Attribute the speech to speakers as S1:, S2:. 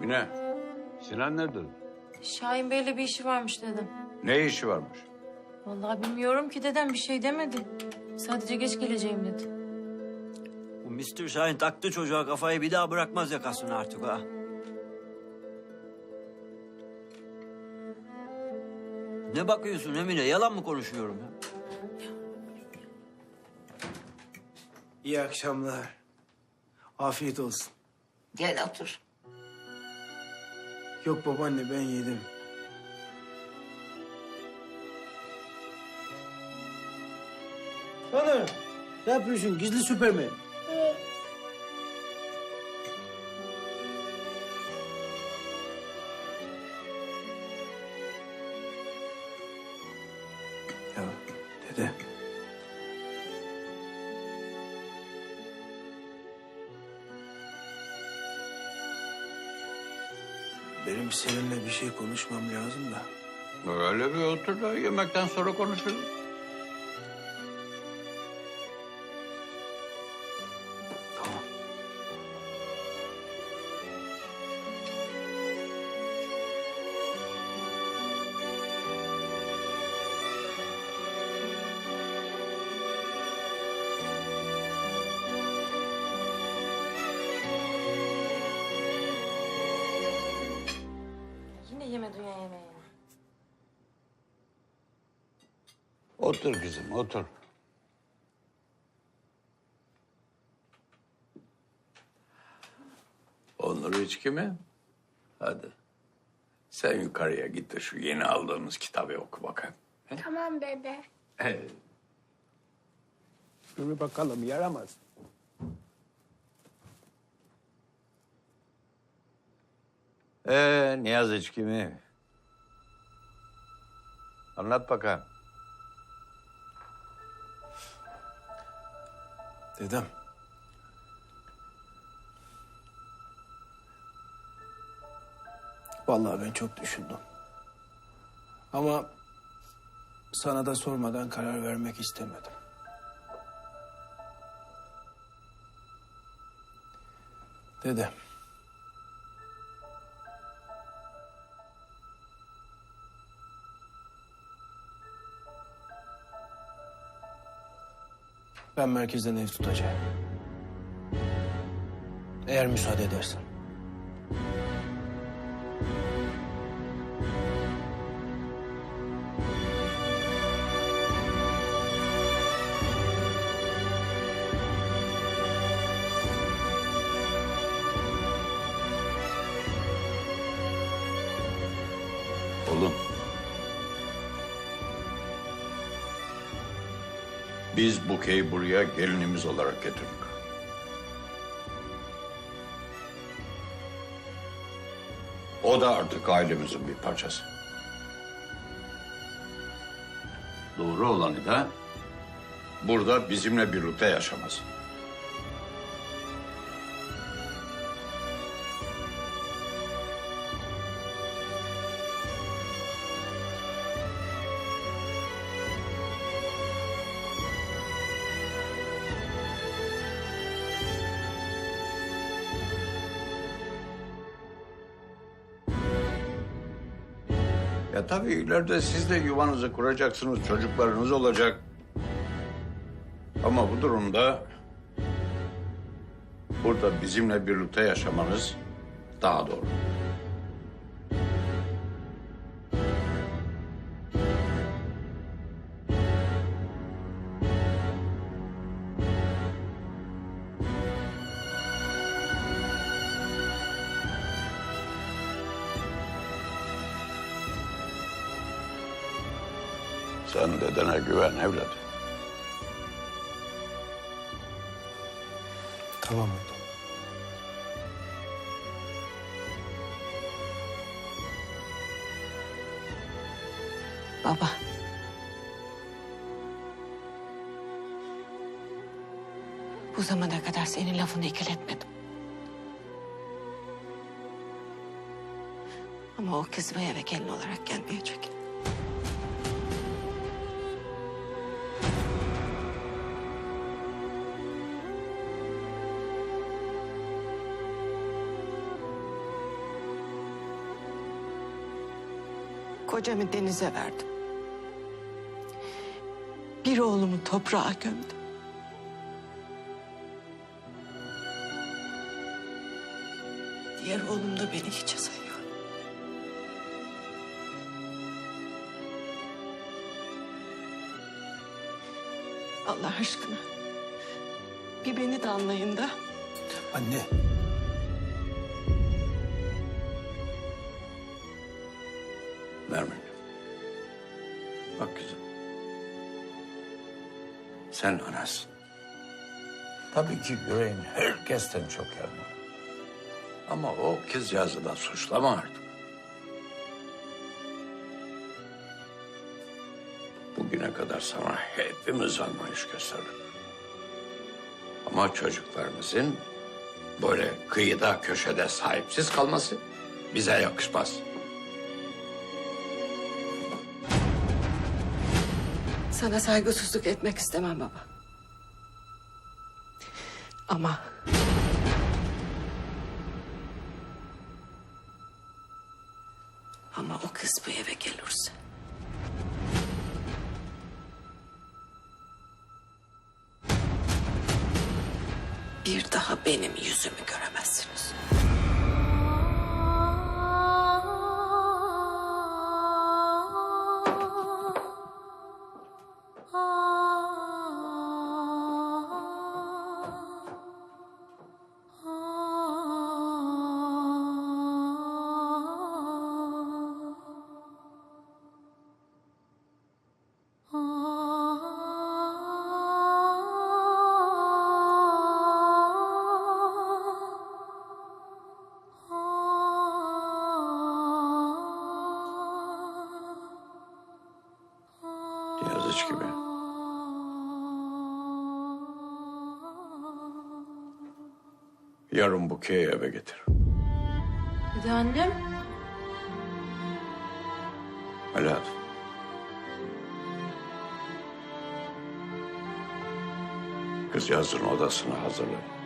S1: Mine, Sinan nerede?
S2: Şahin Bey'le bir işi varmış dedem.
S1: Ne işi varmış?
S2: Vallahi bilmiyorum ki dedem bir şey demedi. Sadece geç geleceğim dedi.
S3: Bu Mr. Şahin taktı çocuğa kafayı bir daha bırakmaz yakasını artık ha. Ne bakıyorsun Emine? Yalan mı konuşuyorum ya?
S4: İyi akşamlar. Afiyet olsun.
S5: Gel otur.
S4: Yok babaanne ben yedim. Ana ne yapıyorsun gizli süpermen? Ya Benim seninle bir şey konuşmam lazım da.
S1: Öyle bir otur da yemekten sonra konuşuruz. Otur kızım, otur. Onur içki mi? Hadi. Sen yukarıya git de şu yeni aldığımız kitabı oku bakayım.
S6: Tamam dede.
S1: Evet.
S4: Dur bakalım yaramaz.
S1: Ee, Niyaz içki mi? Anlat bakalım.
S4: Dedem. Vallahi ben çok düşündüm. Ama sana da sormadan karar vermek istemedim. Dede. Ben merkezden ev tutacağım. Eğer müsaade edersen.
S1: Oğlum. Biz Buke'yi buraya gelinimiz olarak getirdik. O da artık ailemizin bir parçası. Doğru olanı da burada bizimle birlikte yaşaması. Ya tabii ileride siz de yuvanızı kuracaksınız, çocuklarınız olacak. Ama bu durumda burada bizimle birlikte yaşamanız daha doğru. Sen dedene güven evlat.
S4: Tamam mı?
S5: Baba. Bu zamana kadar senin lafını ikiletmedim. Ama o kız bu eve gelin olarak gelmeyecek. Kocamı denize verdim. Bir oğlumu toprağa gömdüm. Diğer oğlum da beni hiçe sayıyor. Allah aşkına. Bir beni de anlayın da.
S4: Anne.
S1: Nermin. Bak kızım. Sen anasın. Tabii ki yüreğin herkesten çok yanıyor. Ama o kızcağızı da suçlama artık. Bugüne kadar sana hepimiz anlayış gösterdik. Ama çocuklarımızın böyle kıyıda köşede sahipsiz kalması bize yakışmaz.
S5: Sana saygısızlık etmek istemem baba. Ama... Ama o kız bu eve gelirse... Bir daha benim yüzümü göremezsiniz.
S1: Yazıç gibi. Yarın bu köye eve getir.
S2: Dede annem.
S1: Melahat. Kızcağızın odasını hazırlayın.